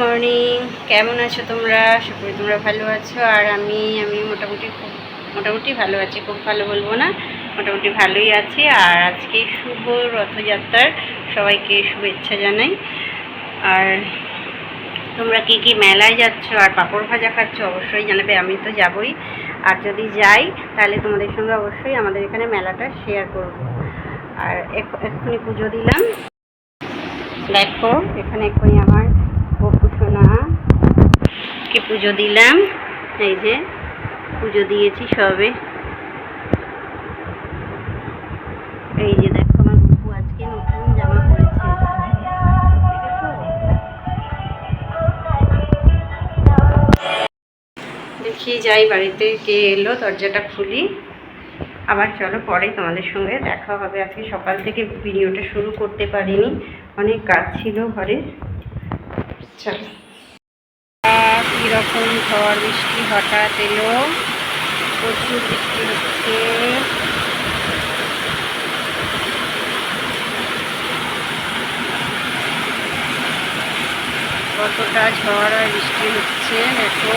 Morning কেমন আছো তোমরা? করি তোমরা ভালো আছো। আর আমি আমি মোটামুটি খুব, মোটামুটি ভালো আছি। খুব ভালো বলব না, মোটামুটি ভালোই আছি। আর আজকে শুভ রথযাত্রার সবাইকে শুভেচ্ছা জানাই। আর তোমরা কি কি মেলায় যাচ্ছ আর পাঁপড় ভাজা খাচ্ছ অবশ্যই জানাবে। আমি তো যাবই। আর যদি যাই, তাহলে তোমাদের সঙ্গে অবশ্যই আমাদের এখানে মেলাটা শেয়ার করব। আর এক্ষুনি পুজো দিলাম। দেখো, এখানে এক্ষুনি আমার সোনা কে পুজো দিলাম? এই যে, পুজো দিয়েছি সবে। এই যে দেখো আমার বকু আজকে নতুন জামা পরেছে। দেখি যাই বাড়িতে কে এলো, দরজাটা খুলি। আবার চলো পরে তোমাদের সঙ্গে দেখা হবে। আজকে সকাল থেকে ভিডিওটা শুরু করতে পারিনি। অনেক কাজ ছিল ঘরে। চলো। কীরকম ঝড় বৃষ্টি হঠাৎ এলো। প্রচুর বৃষ্টি হচ্ছে। কতটা ঝড় আর বৃষ্টি হচ্ছে দেখো।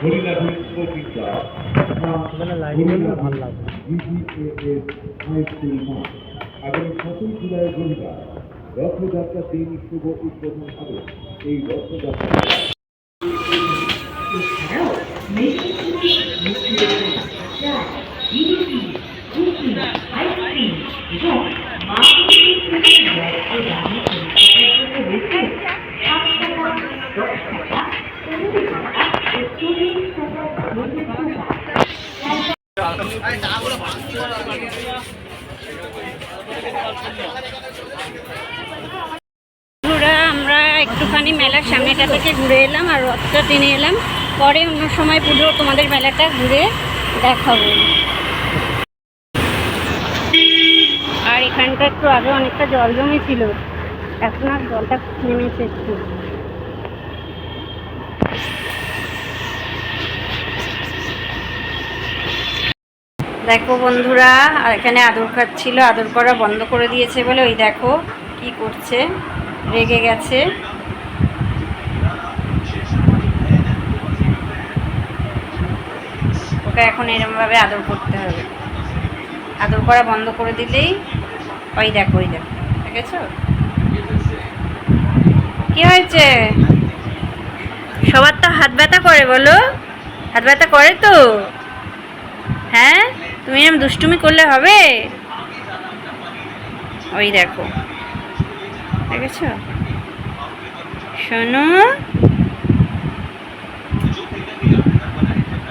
হরিনাথের পত্রিকা আগামী সতেরো জুলাই রবিবার রথযাত্রা দিন শুভ উদ্বোধন হবে। এই রথযাত্রা আমরা একটুখানি মেলার সামনেটা থেকে ঘুরে এলাম আর রথটা টেনে এলাম। পরে অন্য সময় পুজো, তোমাদের মেলাটা ঘুরে দেখাবো। আর এখানটা একটু আগে অনেকটা জল জমেছিল এখন আর জলটা নেমেছে একটু। দেখো বন্ধুরা, আর এখানে আদর খাচ্ছিল আদর করা বন্ধ করে দিয়েছে বলে ওই দেখো কি করছে, রেগে গেছে। ওকে এখন এরমভাবে আদর করতে হবে। আদর করা বন্ধ করে দিলেই, ওই দেখো ওই দেখো, দেখেছ? কি হয়েছে? সবার তো হাত ব্যথা করে বলো। হাত ব্যথা করে তো? হ্যাঁ? তুমি এরকম দুষ্টুমি করলে হবে? ওই দেখো। দেখেছ? শোনো।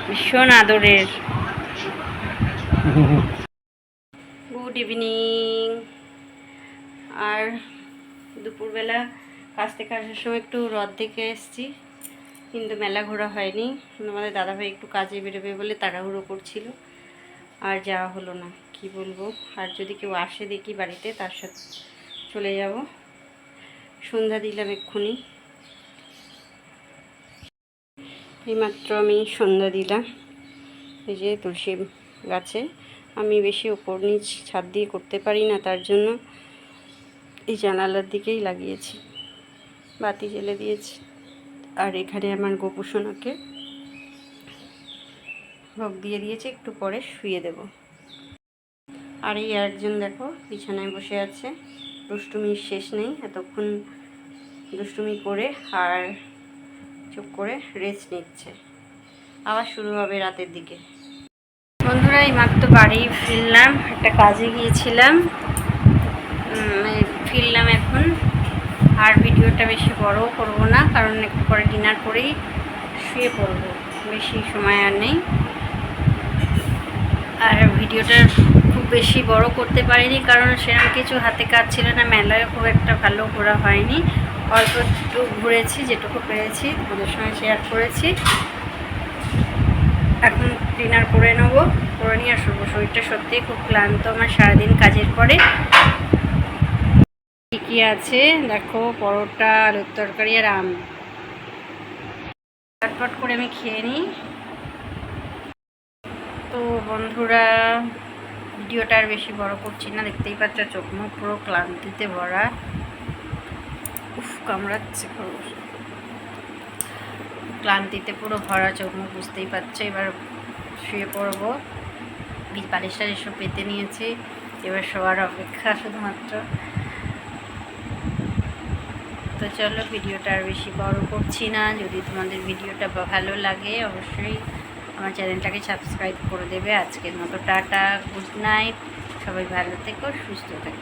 ভীষণ আদরের। Good evening. আর দুপুরবেলা কাজ থেকে আসার সময় একটু রথ দেখে এসেছি। কিন্তু মেলা ঘোরা হয়নি। আমাদের দাদাভাই একটু কাজে বেরোবে বলে তাড়াহুড়ো করছিল। আর যাওয়া হলো না, কি বলব? আর যদি কেউ আসে দেখি বাড়িতে, তার সাথে চলে যাব। সন্ধ্যা দিলাম এক্ষুনি। এইমাত্র আমি সন্ধ্যা দিলাম। এই যে তুলসী গাছে। আমি বেশি ওপর নিচ ছাদ দিয়ে করতে পারি না, তার জন্য এই জানালার দিকেই লাগিয়েছি। বাতি জ্বেলে দিয়েছি। আর এখানে আমার গোপুসোনাকে ভোগ দিয়ে দিয়েছে, একটু পরে শুয়ে দেব। আর এই একজন দেখো বিছানায় বসে আছে। দুষ্টুমির শেষ নেই, এতক্ষণ দুষ্টুমি করে আর চুপ করে রেস্ট নিচ্ছে। আবার শুরু হবে রাতের দিকে। বন্ধুরা, এই মাত্র বাড়ি ফিরলাম, একটা কাজে গিয়েছিলাম। ফিরলাম এখন। আর ভিডিওটা বেশি বড়ও করব না, কারণ একটু পরে ডিনার করেই শুয়ে পড়ব। বেশি সময় আর নেই। আর ভিডিওটা খুব বেশি বড় করতে পারিনি, কারণ সেরকম কিছু হাতে কাজ ছিল না। মেলায় খুব একটা ভালো ঘোরা হয়নি। অল্প একটু ঘুরেছি, যেটুকু পেরেছি ওদের সঙ্গে শেয়ার করেছি। এখন ডিনার করে নেব, করে নিয়ে আসব। শরীরটা সত্যিই খুব ক্লান্ত আমার সারাদিন কাজের পরে। কী আছে? দেখো, পরোটা, আলুর তরকারি আর আম। চটপট করে আমি খেয়ে নিই। তো বন্ধুরা, ভিডিওটা আর বেশি বড় করছি না, দেখতেই পাচ্ছ চোখ মুখ পুরো ক্লান্তিতে ভরা। উফ, কামড়াচ্ছে ক্লান্তিতে পুরো ভরা চোখ মুখ, বুঝতেই পারছ এবার শুয়ে পড়ব। বালিশটা এসব পেতে নিয়েছি। এবার শোয়ার অপেক্ষা শুধুমাত্র। তো চলো, ভিডিওটা আর বেশি বড় করছি না। যদি তোমাদের ভিডিওটা ভালো লাগে, অবশ্যই আমার চ্যানেলটাকে সাবস্ক্রাইব করে দেবে আজকের মতো, টাটা, গুড নাইট, সবাই ভালো থেকো, সুস্থ থেকো।